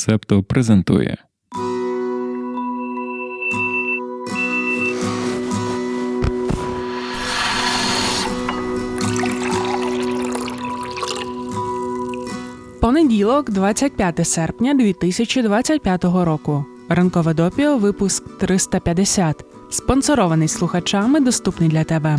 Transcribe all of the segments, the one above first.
Септо презентує. Понеділок, 25 серпня 2025 року. Ранкове допіо, випуск 350. Спонсорований слухачами, доступний для тебе.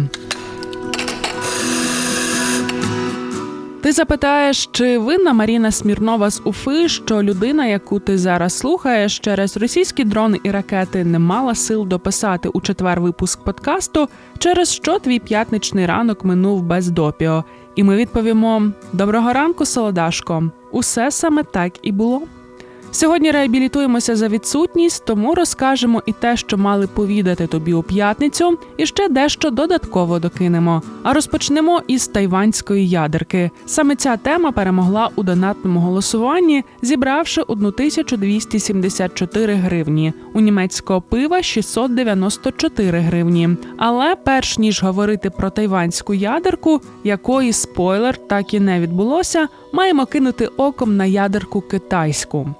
Ти запитаєш, чи винна Маріна Смірнова з Уфи, що людина, яку ти зараз слухаєш, через російські дрони і ракети не мала сил дописати у четвер випуск подкасту, через що твій п'ятничний ранок минув без допіо. І ми відповімо: Доброго ранку, солодашко. Усе саме так і було. Сьогодні реабілітуємося за відсутність, тому розкажемо і те, що мали повідати тобі у п'ятницю, і ще дещо додатково докинемо. А розпочнемо із тайванської ядерки. Саме ця тема перемогла у донатному голосуванні, зібравши 1274 гривні. У німецького пива 694 гривні. Але перш ніж говорити про тайванську ядерку, якої спойлер так і не відбулося, маємо кинути оком на ядерку китайську.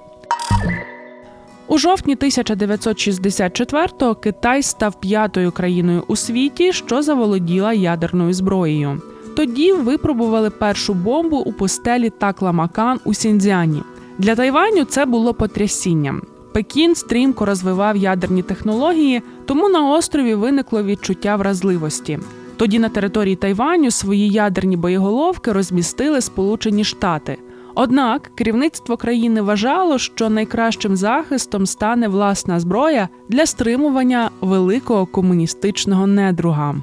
У жовтні 1964-го Китай став п'ятою країною у світі, що заволоділа ядерною зброєю. Тоді випробували першу бомбу у пустелі Такламакан у Сіньцзяні. Для Тайваню це було потрясінням. Пекін стрімко розвивав ядерні технології, тому на острові виникло відчуття вразливості. Тоді на території Тайваню свої ядерні боєголовки розмістили Сполучені Штати. Однак керівництво країни вважало, що найкращим захистом стане власна зброя для стримування великого комуністичного недруга.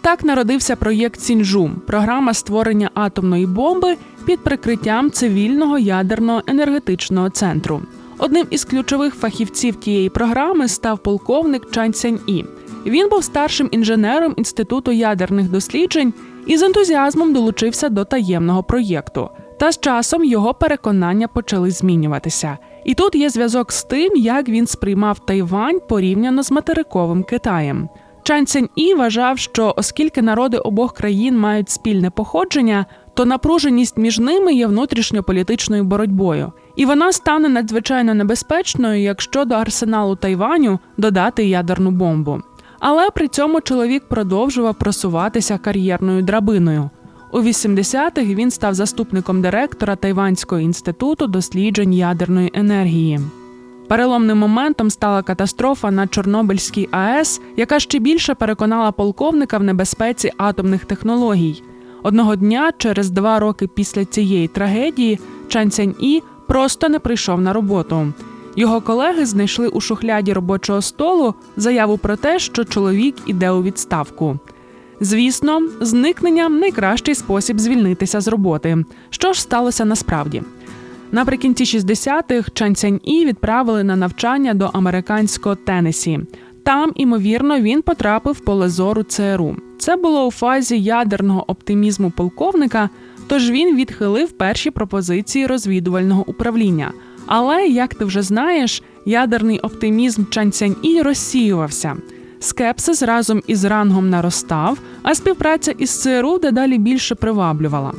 Так народився проєкт Сінжу програма створення атомної бомби під прикриттям цивільного ядерного енергетичного центру. Одним із ключових фахівців тієї програми став полковник Чан Цянь І. Він був старшим інженером інституту ядерних досліджень і з ентузіазмом долучився до таємного проєкту. Та з часом його переконання почали змінюватися. І тут є зв'язок з тим, як він сприймав Тайвань порівняно з материковим Китаєм. Чан Цянь І вважав, що оскільки народи обох країн мають спільне походження, то напруженість між ними є внутрішньополітичною боротьбою, і вона стане надзвичайно небезпечною, якщо до арсеналу Тайваню додати ядерну бомбу. Але при цьому чоловік продовжував просуватися кар'єрною драбиною. У 80-х він став заступником директора Тайванського інституту досліджень ядерної енергії. Переломним моментом стала катастрофа на Чорнобильській АЕС, яка ще більше переконала полковника в небезпеці атомних технологій. Одного дня, через два роки після цієї трагедії, Чан Цянь І просто не прийшов на роботу. Його колеги знайшли у шухляді робочого столу заяву про те, що чоловік іде у відставку. Звісно, зникнення найкращий спосіб звільнитися з роботи. Що ж сталося насправді? Наприкінці 60-х Чан Цянь І відправили на навчання до американського Теннесі. Там, імовірно, він потрапив поле зору ЦРУ. Це було у фазі ядерного оптимізму полковника, тож він відхилив перші пропозиції розвідувального управління. Але, як ти вже знаєш, ядерний оптимізм Чан Цянь І розсіювався. Скепсис разом із рангом наростав, а співпраця із ЦРУ дедалі більше приваблювала.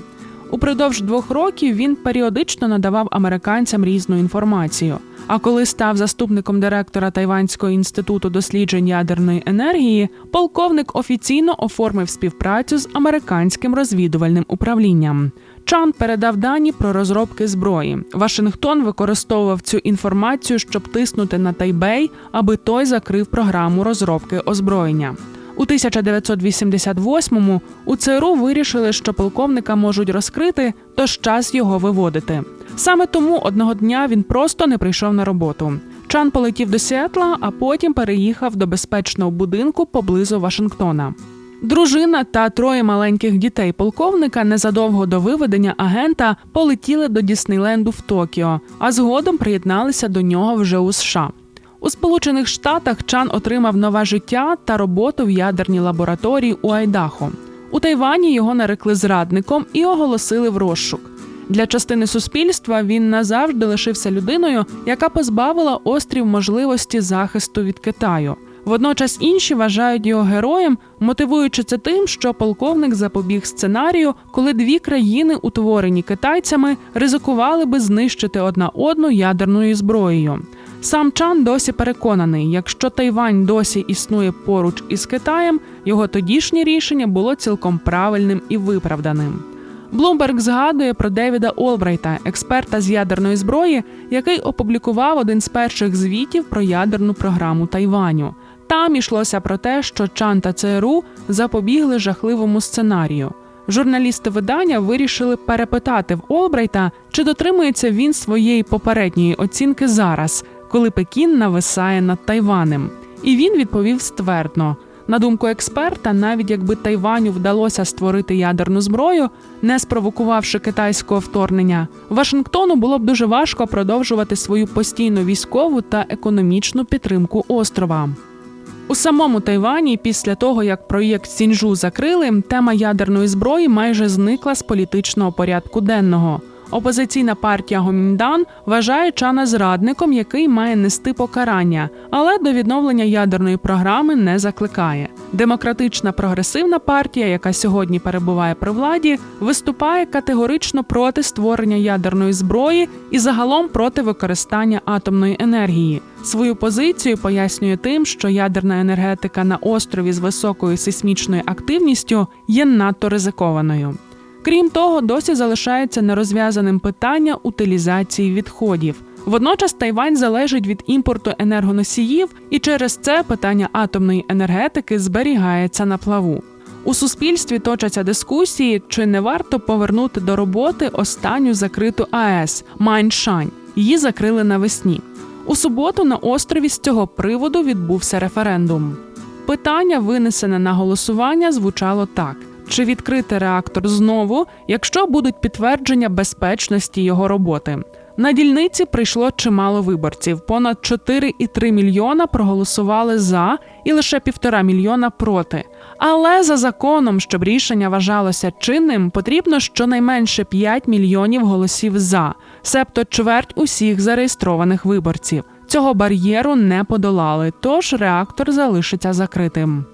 Упродовж двох років він періодично надавав американцям різну інформацію. А коли став заступником директора Тайванського інституту досліджень ядерної енергії, полковник офіційно оформив співпрацю з американським розвідувальним управлінням. Чан передав дані про розробки зброї. Вашингтон використовував цю інформацію, щоб тиснути на Тайбей, аби той закрив програму розробки озброєння. У 1988-му у ЦРУ вирішили, що полковника можуть розкрити, тож час його виводити. Саме тому одного дня він просто не прийшов на роботу. Чан полетів до Сіетла, а потім переїхав до безпечного будинку поблизу Вашингтона. Дружина та троє маленьких дітей полковника незадовго до виведення агента полетіли до Діснейленду в Токіо, а згодом приєдналися до нього вже у США. У Сполучених Штатах Чан отримав нове життя та роботу в ядерній лабораторії у Айдахо. У Тайвані його нарекли зрадником і оголосили в розшук. Для частини суспільства він назавжди лишився людиною, яка позбавила острів можливості захисту від Китаю. Водночас інші вважають його героєм, мотивуючи це тим, що полковник запобіг сценарію, коли дві країни, утворені китайцями, ризикували би знищити одна одну ядерною зброєю. Сам Чан досі переконаний, якщо Тайвань досі існує поруч із Китаєм, його тодішнє рішення було цілком правильним і виправданим. Блумберг згадує про Девіда Олбрайта, експерта з ядерної зброї, який опублікував один з перших звітів про ядерну програму Тайваню. Там йшлося про те, що Чан та ЦРУ запобігли жахливому сценарію. Журналісти видання вирішили перепитати в Олбрайта, чи дотримується він своєї попередньої оцінки зараз, коли Пекін нависає над Тайванем. І він відповів ствердно. На думку експерта, навіть якби Тайваню вдалося створити ядерну зброю, не спровокувавши китайського вторгнення, Вашингтону було б дуже важко продовжувати свою постійну військову та економічну підтримку острова. У самому Тайвані, після того як проєкт Сінжу закрили, тема ядерної зброї майже зникла з політичного порядку денного. Опозиційна партія Гоміндан вважає Чана зрадником, який має нести покарання, але до відновлення ядерної програми не закликає. Демократична прогресивна партія, яка сьогодні перебуває при владі, виступає категорично проти створення ядерної зброї і загалом проти використання атомної енергії. Свою позицію пояснює тим, що ядерна енергетика на острові з високою сейсмічною активністю є надто ризикованою. Крім того, досі залишається нерозв'язаним питання утилізації відходів. Водночас Тайвань залежить від імпорту енергоносіїв, і через це питання атомної енергетики зберігається на плаву. У суспільстві точаться дискусії, чи не варто повернути до роботи останню закриту АЕС Майншань. Її закрили навесні. У суботу на острові з цього приводу відбувся референдум. Питання, винесене на голосування, звучало так: чи відкрити реактор знову, якщо будуть підтвердження безпечності його роботи? На дільниці прийшло чимало виборців. Понад 4,3 мільйона проголосували за і лише півтора мільйона проти. Але за законом, щоб рішення вважалося чинним, потрібно щонайменше 5 мільйонів голосів за, себто чверть усіх зареєстрованих виборців. Цього бар'єру не подолали, тож реактор залишиться закритим.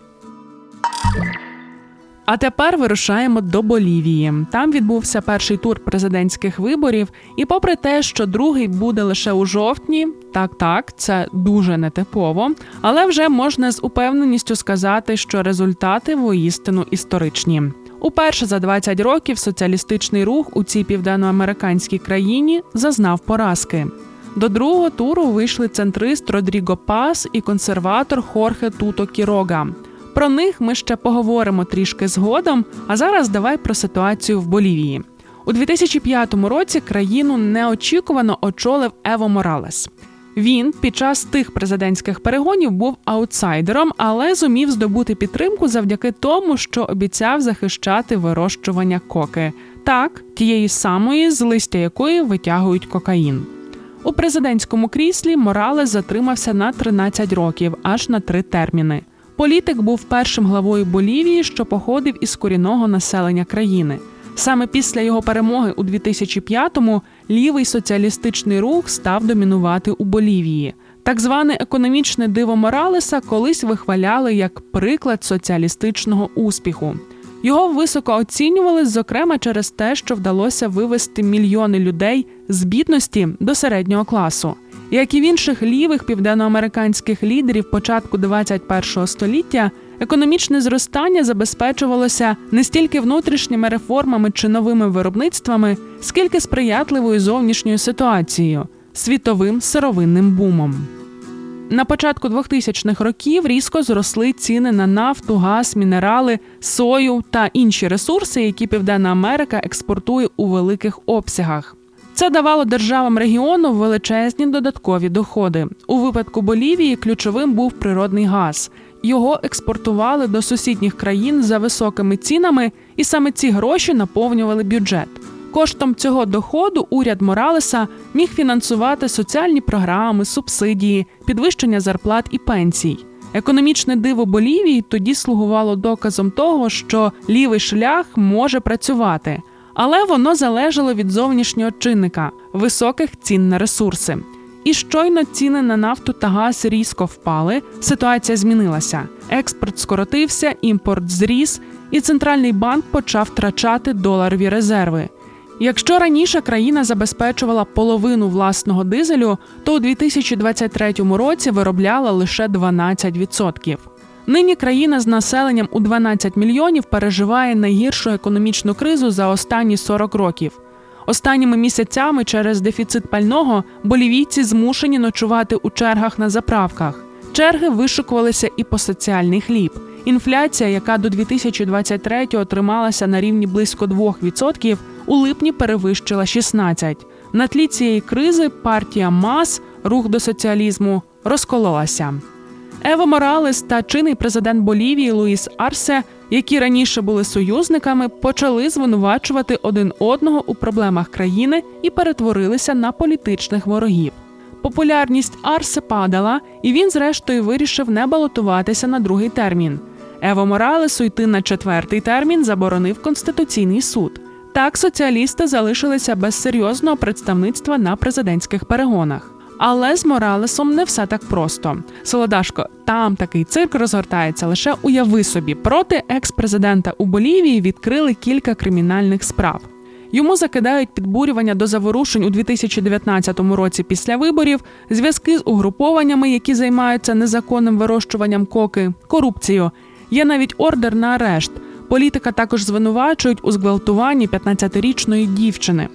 А тепер вирушаємо до Болівії. Там відбувся перший тур президентських виборів, і попри те, що другий буде лише у жовтні, так так, це дуже нетипово, але вже можна з упевненістю сказати, що результати воістину історичні. Уперше за 20 років соціалістичний рух у цій південноамериканській країні зазнав поразки. До другого туру вийшли центрист Родріго Пас і консерватор Хорхе Туто Кірога. Про них ми ще поговоримо трішки згодом. А зараз давай про ситуацію в Болівії. У 2005 році країну неочікувано очолив Ево Моралес. Він під час тих президентських перегонів був аутсайдером, але зумів здобути підтримку завдяки тому, що обіцяв захищати вирощування коки, так тієї самої, з листя якої витягують кокаїн. У президентському кріслі Моралес затримався на 13 років, аж на три терміни. Політик був першим главою Болівії, що походив із корінного населення країни. Саме після його перемоги у 2005-му лівий соціалістичний рух став домінувати у Болівії. Так зване економічне диво Моралеса колись вихваляли як приклад соціалістичного успіху. Його високо оцінювали, зокрема через те, що вдалося вивести мільйони людей з бідності до середнього класу. Як і в інших лівих південноамериканських лідерів початку 21-го століття, економічне зростання забезпечувалося не стільки внутрішніми реформами чи новими виробництвами, скільки сприятливою зовнішньою ситуацією світовим сировинним бумом. На початку 2000-х років різко зросли ціни на нафту, газ, мінерали, сою та інші ресурси, які Південна Америка експортує у великих обсягах. Це давало державам регіону величезні додаткові доходи. У випадку Болівії ключовим був природний газ. Його експортували до сусідніх країн за високими цінами, і саме ці гроші наповнювали бюджет. Коштом цього доходу уряд Моралеса міг фінансувати соціальні програми, субсидії, підвищення зарплат і пенсій. Економічне диво Болівії тоді слугувало доказом того, що лівий шлях може працювати але воно залежало від зовнішнього чинника високих цін на ресурси. І щойно ціни на нафту та газ різко впали. Ситуація змінилася. Експорт скоротився, імпорт зріс, і центральний банк почав втрачати доларові резерви. Якщо раніше країна забезпечувала половину власного дизелю, то у 2023 році виробляла лише 12%. Нині країна з населенням у 12 мільйонів переживає найгіршу економічну кризу за останні 40 років. Останніми місяцями через дефіцит пального болівійці змушені ночувати у чергах на заправках. Черги вишикувалися і по соціальний хліб. Інфляція, яка до 2023-го трималася на рівні близько 2%, у липні перевищила 16%. На тлі цієї кризи партія МАС, рух до соціалізму, розкололася. Ево Моралес та чинний президент Болівії Луїс Арсе, які раніше були союзниками, почали звинувачувати один одного у проблемах країни і перетворилися на політичних ворогів. Популярність Арсе падала, і він, зрештою, вирішив не балотуватися на другий термін. Ево Моралесу йти на четвертий термін заборонив Конституційний суд. Так соціалісти залишилися без серйозного представництва на президентських перегонах. Але з Моралесом не все так просто. Солодашко, там такий цирк розгортається. Лише уяви собі, проти екс-президента у Болівії відкрили кілька кримінальних справ. Йому закидають підбурювання до заворушень у 2019 році після виборів, зв'язки з угрупованнями, які займаються незаконним вирощуванням коки, корупцією. Є навіть ордер на арешт. Політика також звинувачують у зґвалтуванні 15-річної дівчини.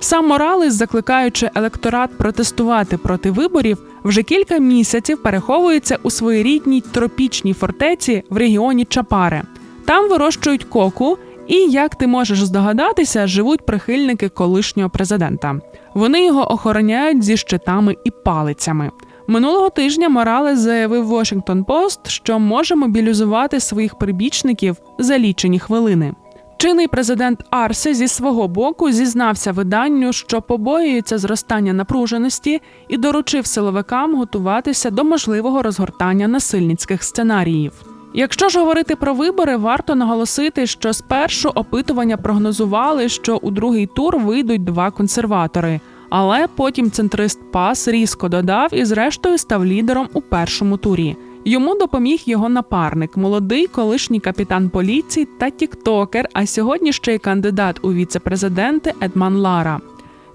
Сам Моралес, закликаючи електорат протестувати проти виборів, вже кілька місяців переховується у своїй рідній тропічній фортеці в регіоні Чапаре. Там вирощують коку, і, як ти можеш здогадатися, живуть прихильники колишнього президента. Вони його охороняють зі щитами і палицями. Минулого тижня Моралес заявив Washington Post, що може мобілізувати своїх прибічників за лічені хвилини. Чинний президент Арсе зі свого боку зізнався виданню, що побоюється зростання напруженості і доручив силовикам готуватися до можливого розгортання насильницьких сценаріїв. Якщо ж говорити про вибори, варто наголосити, що спершу опитування прогнозували, що у другий тур вийдуть два консерватори, але потім центрист Пас різко додав і, зрештою, став лідером у першому турі. Йому допоміг його напарник, молодий колишній капітан поліції та тіктокер, а сьогодні ще й кандидат у віце-президенти Едман Лара.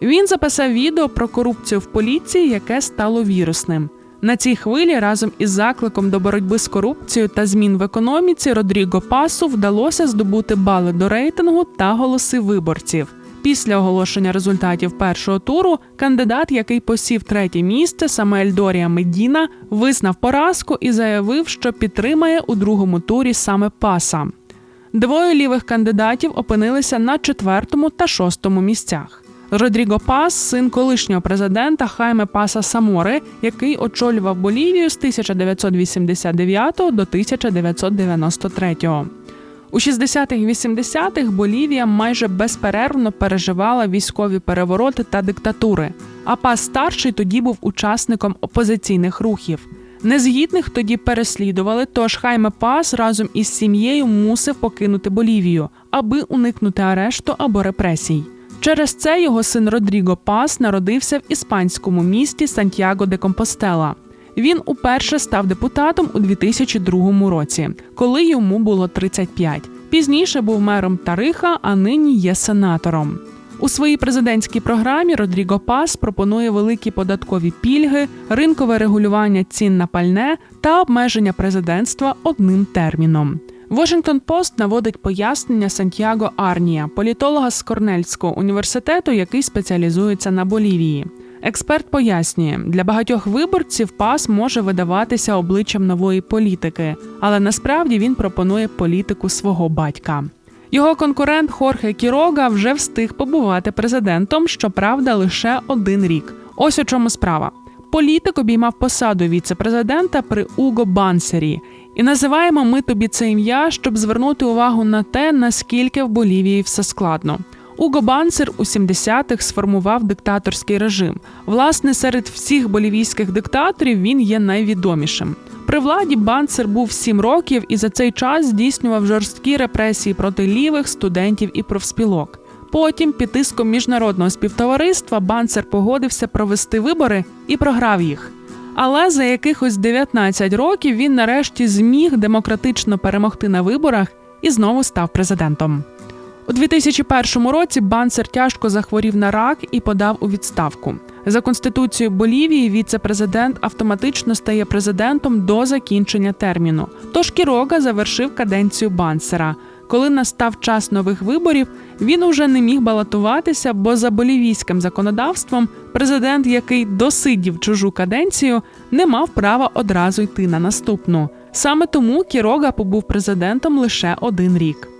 Він записав відео про корупцію в поліції, яке стало вірусним. На цій хвилі разом із закликом до боротьби з корупцією та змін в економіці Родріго Пасу вдалося здобути бали до рейтингу та голоси виборців. Після оголошення результатів першого туру кандидат, який посів третє місце, Самуель Дорія Медіна, визнав поразку і заявив, що підтримає у другому турі саме паса. Двоє лівих кандидатів опинилися на четвертому та шостому місцях. Родріго Пас, син колишнього президента Хайме Паса Самори, який очолював Болівію з 1989 до 1993. У 60-х і 80-х Болівія майже безперервно переживала військові перевороти та диктатури. А пас старший тоді був учасником опозиційних рухів. Незгідних тоді переслідували, тож Хайме Пас разом із сім'єю мусив покинути Болівію, аби уникнути арешту або репресій. Через це його син Родріго Пас народився в іспанському місті Сантьяго де Компостела. Він уперше став депутатом у 2002 році, коли йому було 35. Пізніше був мером Тариха, а нині є сенатором. У своїй президентській програмі Родріго Пас пропонує великі податкові пільги, ринкове регулювання цін на пальне та обмеження президентства одним терміном. Washington Post наводить пояснення Сантьяго Арнія, політолога з Корнельського університету, який спеціалізується на Болівії. Експерт пояснює, для багатьох виборців пас може видаватися обличчям нової політики, але насправді він пропонує політику свого батька. Його конкурент Хорхе Кірога вже встиг побувати президентом, щоправда, лише один рік. Ось у чому справа. Політик обіймав посаду віце-президента при Уго Бансері, і називаємо ми тобі це ім'я, щоб звернути увагу на те, наскільки в Болівії все складно. Уго Бансер у 70-х сформував диктаторський режим. Власне, серед всіх болівійських диктаторів він є найвідомішим. При владі Бансер був 7 років і за цей час здійснював жорсткі репресії проти лівих студентів і профспілок. Потім, під тиском міжнародного співтовариства, Банцер погодився провести вибори і програв їх. Але за якихось 19 років він нарешті зміг демократично перемогти на виборах і знову став президентом. У 2001 році Банцер тяжко захворів на рак і подав у відставку. За конституцією Болівії віце-президент автоматично стає президентом до закінчення терміну. Тож Кірога завершив каденцію Банцера. Коли настав час нових виборів, він уже не міг балотуватися, бо за болівійським законодавством президент, який досидів чужу каденцію, не мав права одразу йти на наступну. Саме тому Кірога побув президентом лише один рік.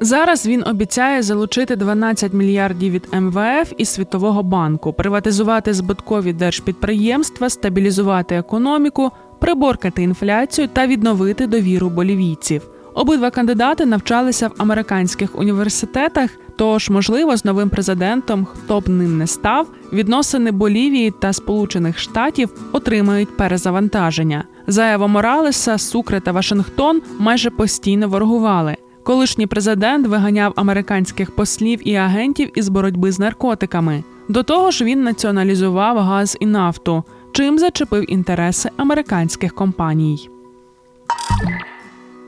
Зараз він обіцяє залучити 12 мільярдів від МВФ і Світового банку, приватизувати збиткові держпідприємства, стабілізувати економіку, приборкати інфляцію та відновити довіру болівійців. Обидва кандидати навчалися в американських університетах. Тож, можливо, з новим президентом, хто б ним не став, відносини Болівії та Сполучених Штатів отримають перезавантаження. За Моралеса, Сукре та Вашингтон майже постійно ворогували. Колишній президент виганяв американських послів і агентів із боротьби з наркотиками. До того ж, він націоналізував газ і нафту, чим зачепив інтереси американських компаній.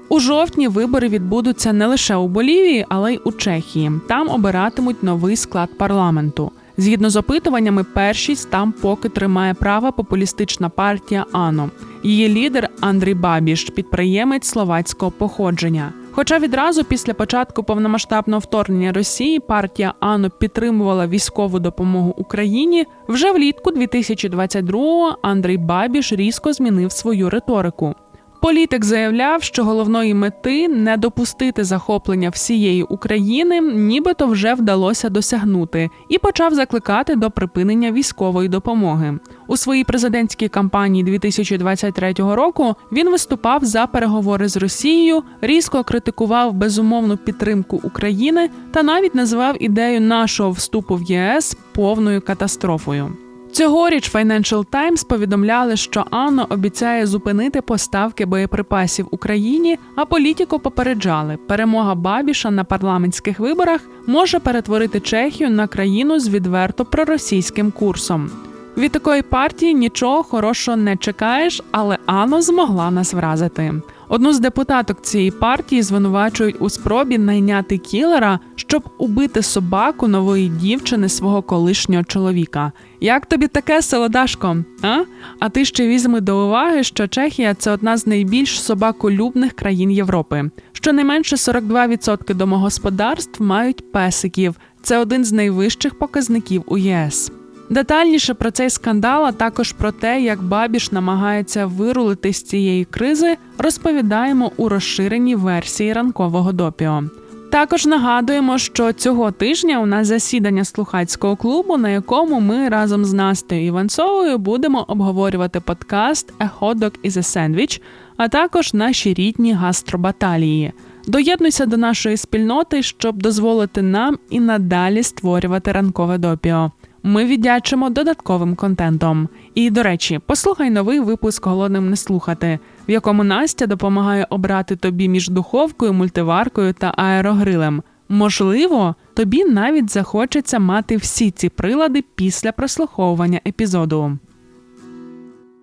У жовтні вибори відбудуться не лише у Болівії, але й у Чехії. Там обиратимуть новий склад парламенту. Згідно з опитуваннями, першість там поки тримає право популістична партія АНО. Її лідер Андрій Бабіш, підприємець словацького походження. Хоча відразу після початку повномасштабного вторгнення Росії партія АНО підтримувала військову допомогу Україні, вже влітку 2022-го Андрій Бабіш різко змінив свою риторику. Політик заявляв, що головної мети не допустити захоплення всієї України, нібито вже вдалося досягнути, і почав закликати до припинення військової допомоги. У своїй президентській кампанії 2023 року він виступав за переговори з Росією, різко критикував безумовну підтримку України та навіть назвав ідею нашого вступу в ЄС повною катастрофою. Цьогоріч Financial Times повідомляли, що Анно обіцяє зупинити поставки боєприпасів Україні, а політико попереджали, перемога Бабіша на парламентських виборах може перетворити Чехію на країну з відверто проросійським курсом. Від такої партії нічого хорошого не чекаєш, але Ано змогла нас вразити. Одну з депутаток цієї партії звинувачують у спробі найняти кілера, щоб убити собаку нової дівчини свого колишнього чоловіка. Як тобі таке солодашко? А? А ти ще візьми до уваги, що Чехія це одна з найбільш собаколюбних країн Європи. Щонайменше 42% домогосподарств мають песиків. Це один з найвищих показників у ЄС. Детальніше про цей скандал, а також про те, як Бабіш намагається вирулити з цієї кризи, розповідаємо у розширеній версії ранкового допіо. Також нагадуємо, що цього тижня у нас засідання слухацького клубу, на якому ми разом з Настею Іванцовою будемо обговорювати подкаст «A hot dog is a sandwich», а також наші рідні гастробаталії. Доєднуйся до нашої спільноти, щоб дозволити нам і надалі створювати ранкове допіо. Ми віддячимо додатковим контентом. І, до речі, послухай новий випуск голодним не слухати, в якому Настя допомагає обрати тобі між духовкою, мультиваркою та аерогрилем. Можливо, тобі навіть захочеться мати всі ці прилади після прослуховування епізоду.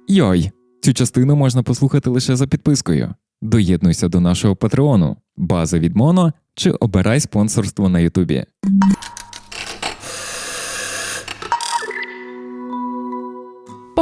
Йой, цю частину можна послухати лише за підпискою. Доєднуйся до нашого патреону, база від Моно чи обирай спонсорство на Ютубі.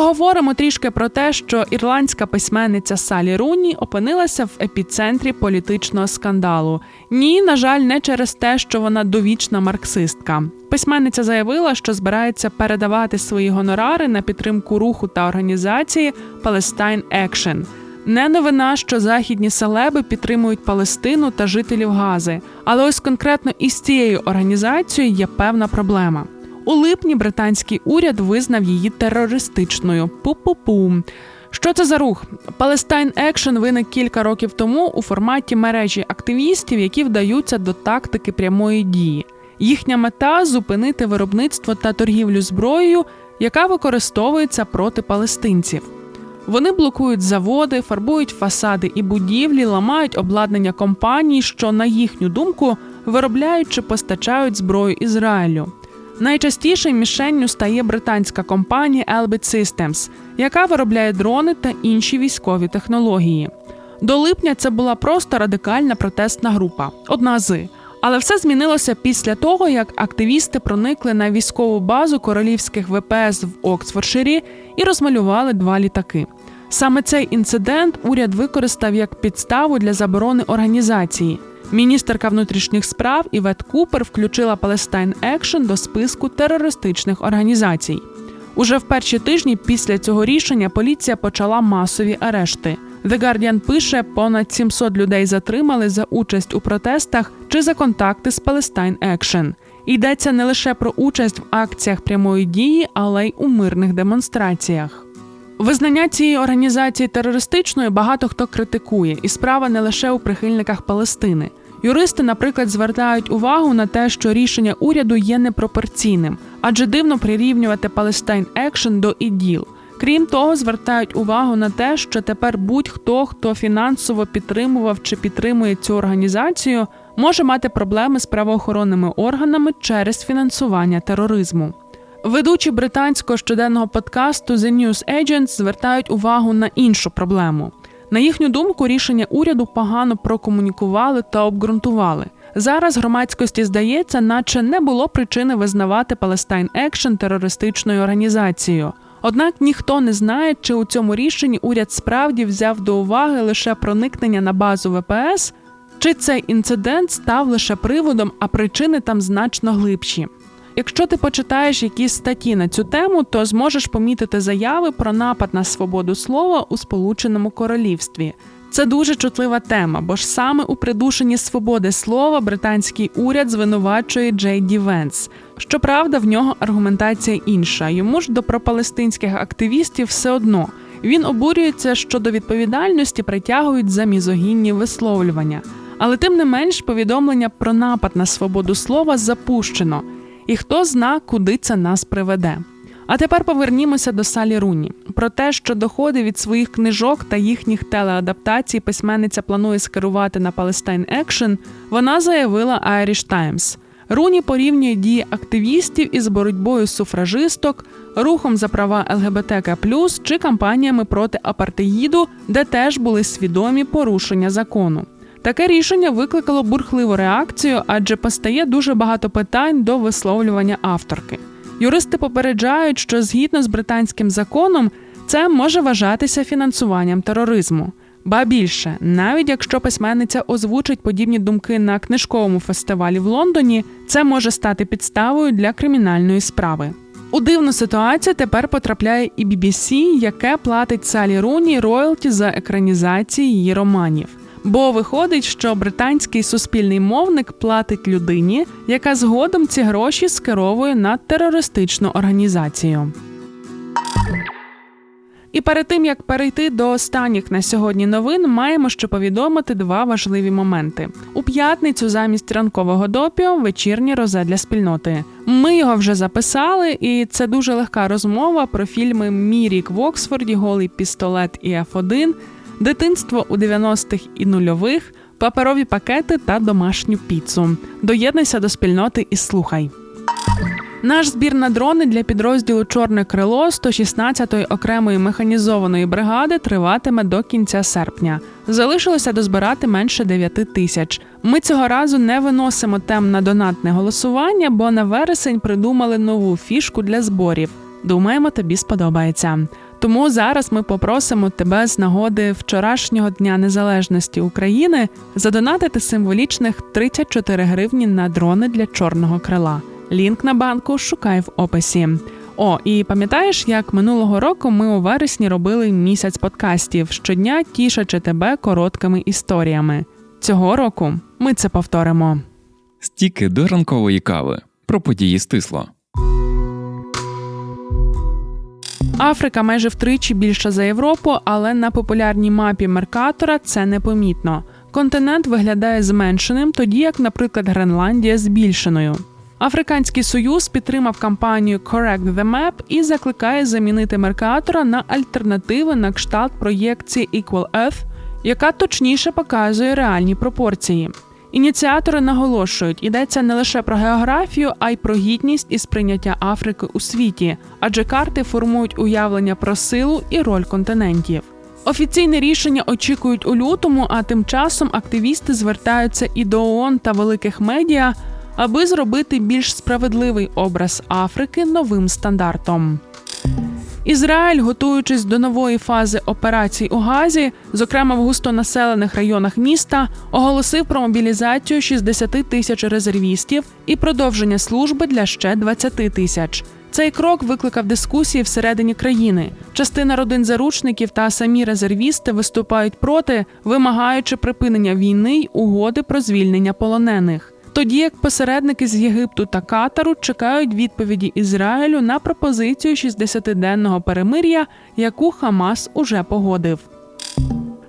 Поговоримо трішки про те, що ірландська письменниця Салі Руні опинилася в епіцентрі політичного скандалу. Ні, на жаль, не через те, що вона довічна марксистка. Письменниця заявила, що збирається передавати свої гонорари на підтримку руху та організації Palestine Action. Не новина, що західні селеби підтримують Палестину та жителів Гази. Але ось конкретно із цією організацією є певна проблема. У липні британський уряд визнав її терористичною. Пу-пу-пу. Що це за рух? Palestine Action виник кілька років тому у форматі мережі активістів, які вдаються до тактики прямої дії. Їхня мета зупинити виробництво та торгівлю зброєю, яка використовується проти палестинців. Вони блокують заводи, фарбують фасади і будівлі, ламають обладнання компаній, що, на їхню думку, виробляють чи постачають зброю Ізраїлю. Найчастіше мішенню стає британська компанія Elbit Systems, яка виробляє дрони та інші військові технології. До липня це була просто радикальна протестна група, одна з. Але все змінилося після того, як активісти проникли на військову базу королівських ВПС в Оксфордширі і розмалювали два літаки. Саме цей інцидент уряд використав як підставу для заборони організації. Міністерка внутрішніх справ Івет Купер включила Palestine Action до списку терористичних організацій. Уже в перші тижні після цього рішення поліція почала масові арешти. The Guardian пише, понад 700 людей затримали за участь у протестах чи за контакти з Palestine Action. Йдеться не лише про участь в акціях прямої дії, але й у мирних демонстраціях. Визнання цієї організації терористичною багато хто критикує, і справа не лише у прихильниках Палестини. Юристи, наприклад, звертають увагу на те, що рішення уряду є непропорційним, адже дивно прирівнювати Palestine Action до іділ. Крім того, звертають увагу на те, що тепер будь-хто, хто фінансово підтримував чи підтримує цю організацію, може мати проблеми з правоохоронними органами через фінансування тероризму. Ведучі британського щоденного подкасту The News Agents звертають увагу на іншу проблему. На їхню думку, рішення уряду погано прокомунікували та обґрунтували. Зараз громадськості здається, наче не було причини визнавати Palestine Action терористичною організацією. Однак ніхто не знає, чи у цьому рішенні уряд справді взяв до уваги лише проникнення на базу ВПС, чи цей інцидент став лише приводом, а причини там значно глибші. Якщо ти почитаєш якісь статті на цю тему, то зможеш помітити заяви про напад на свободу слова у Сполученому Королівстві. Це дуже чутлива тема, бо ж саме у придушенні свободи слова британський уряд звинувачує Джей Ді Венс. Щоправда, в нього аргументація інша. Йому ж до пропалестинських активістів все одно. Він обурюється, що до відповідальності притягують за мізогінні висловлювання. Але тим не менш повідомлення про напад на свободу слова запущено. І хто зна, куди це нас приведе. А тепер повернімося до Салі Руні. Про те, що доходи від своїх книжок та їхніх телеадаптацій письменниця планує скерувати на Palestine Action, вона заявила Irish Times. Руні порівнює дії активістів із боротьбою суфражисток, рухом за права ЛГБТК чи кампаніями проти апартеїду, де теж були свідомі порушення закону. Таке рішення викликало бурхливу реакцію, адже постає дуже багато питань до висловлювання авторки. Юристи попереджають, що згідно з британським законом це може вважатися фінансуванням тероризму. Ба більше, навіть якщо письменниця озвучить подібні думки на книжковому фестивалі в Лондоні, це може стати підставою для кримінальної справи. У дивну ситуацію тепер потрапляє і BBC, яке платить Салі Руні роялті за екранізації її романів. Бо виходить, що британський суспільний мовник платить людині, яка згодом ці гроші скеровує на терористичну організацію. І перед тим як перейти до останніх на сьогодні новин, маємо ще повідомити два важливі моменти. У п'ятницю замість ранкового допіо вечірнє розе для спільноти. Ми його вже записали, і це дуже легка розмова про фільми Мірік в Оксфорді, Голий пістолет і F1, дитинство у 90-х і нульових, паперові пакети та домашню піцу. Доєднуйся до спільноти і слухай. Наш збір на дрони для підрозділу Чорне крило 116-ї окремої механізованої бригади триватиме до кінця серпня. Залишилося дозбирати менше 9 тисяч. Ми цього разу не виносимо тем на донатне голосування, бо на вересень придумали нову фішку для зборів. Думаємо, тобі сподобається. Тому зараз ми попросимо тебе з нагоди вчорашнього дня незалежності України задонатити символічних 34 гривні на дрони для чорного крила. Лінк на банку шукай в описі. О, і пам'ятаєш, як минулого року ми у вересні робили місяць подкастів щодня тішачи тебе короткими історіями. Цього року ми це повторимо. Стіки до ранкової кави. Про події стисло. Африка майже втричі більша за Європу, але на популярній мапі Меркатора це непомітно. Континент виглядає зменшеним, тоді як, наприклад, Гренландія збільшеною. Африканський союз підтримав кампанію Correct the Map і закликає замінити Меркатора на альтернативи на кшталт проєкції Equal Earth, яка точніше показує реальні пропорції. Ініціатори наголошують, йдеться не лише про географію, а й про гідність і сприйняття Африки у світі, адже карти формують уявлення про силу і роль континентів. Офіційне рішення очікують у лютому, а тим часом активісти звертаються і до ООН та великих медіа, аби зробити більш справедливий образ Африки новим стандартом. Ізраїль, готуючись до нової фази операцій у Газі, зокрема в густонаселених районах міста, оголосив про мобілізацію 60 тисяч резервістів і продовження служби для ще 20 тисяч. Цей крок викликав дискусії всередині країни. Частина родин заручників та самі резервісти виступають проти, вимагаючи припинення війни й угоди про звільнення полонених. Тоді як посередники з Єгипту та Катару чекають відповіді Ізраїлю на пропозицію 60-денного перемир'я, яку Хамас уже погодив.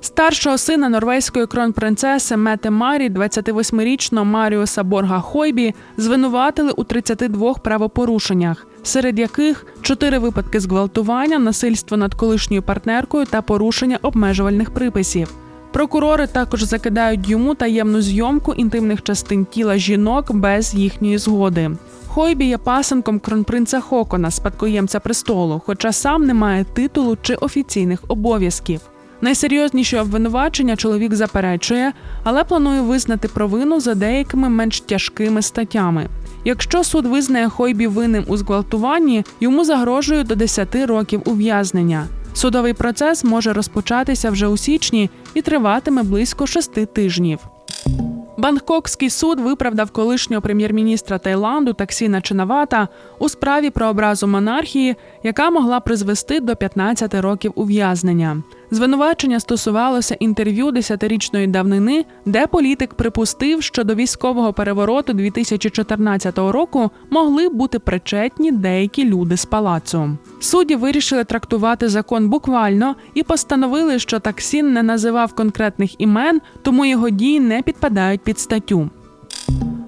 Старшого сина норвезької кронпринцеси Мете Марі, 28-річного Маріуса Борга Хойбі, звинуватили у 32 правопорушеннях, серед яких 4 випадки зґвалтування, насильство над колишньою партнеркою та порушення обмежувальних приписів. Прокурори також закидають йому таємну зйомку інтимних частин тіла жінок без їхньої згоди. Хойбі є пасенком кронпринца Хокона, спадкоємця престолу, хоча сам не має титулу чи офіційних обов'язків. Найсерйозніші обвинувачення чоловік заперечує, але планує визнати провину за деякими менш тяжкими статтями. Якщо суд визнає Хойбі винним у зґвалтуванні, йому загрожує до 10 років ув'язнення. Судовий процес може розпочатися вже у січні і триватиме близько шести тижнів. Бангкокський суд виправдав колишнього прем'єр-міністра Таїланду Таксіна Чинавата у справі про образу монархії, яка могла призвести до 15 років ув'язнення. Звинувачення стосувалося інтерв'ю десятирічної давнини, де політик припустив, що до військового перевороту 2014 року могли бути причетні деякі люди з палацу. Судді вирішили трактувати закон буквально і постановили, що таксін не називав конкретних імен, тому його дії не підпадають під статтю.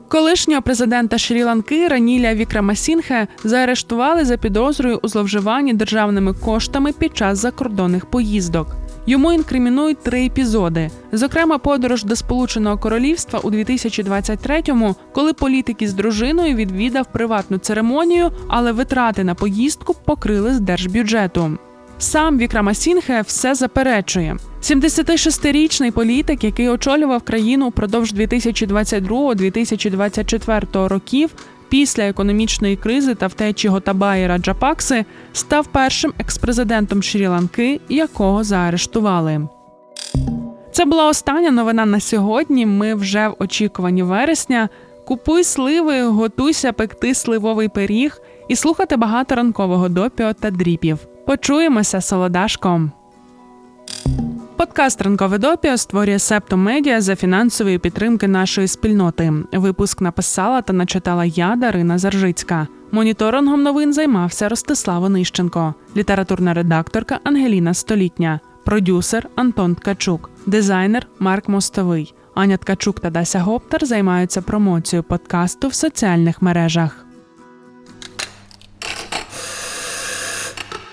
Колишнього президента Шрі-Ланки Раніля Вікрамасінхе заарештували за підозрою у зловживанні державними коштами під час закордонних поїздок. Йому інкримінують три епізоди: зокрема, подорож до Сполученого Королівства у 2023-му, коли політик із дружиною відвідав приватну церемонію, але витрати на поїздку покрили з держбюджету. Сам Вікрамасінхе все заперечує. 76-річний політик, який очолював країну упродовж 2022-2024 років після економічної кризи та втечі Готабаї Раджапакси, став першим експрезидентом Шрі-Ланки, якого заарештували. Це була остання новина на сьогодні. Ми вже в очікуванні вересня. Купуй сливи, готуйся пекти сливовий пиріг і слухати багато ранкового допіо та дріпів. Почуємося солодашком. Подкаст Ранкове допіо створює Септо Медіа за фінансової підтримки нашої спільноти. Випуск написала та начитала я, Дарина Заржицька. Моніторингом новин займався Ростислав Онищенко, літературна редакторка Ангеліна Столітня, продюсер Антон Ткачук, дизайнер Марк Мостовий. Аня Ткачук та Дася Гоптер займаються промоцією подкасту в соціальних мережах.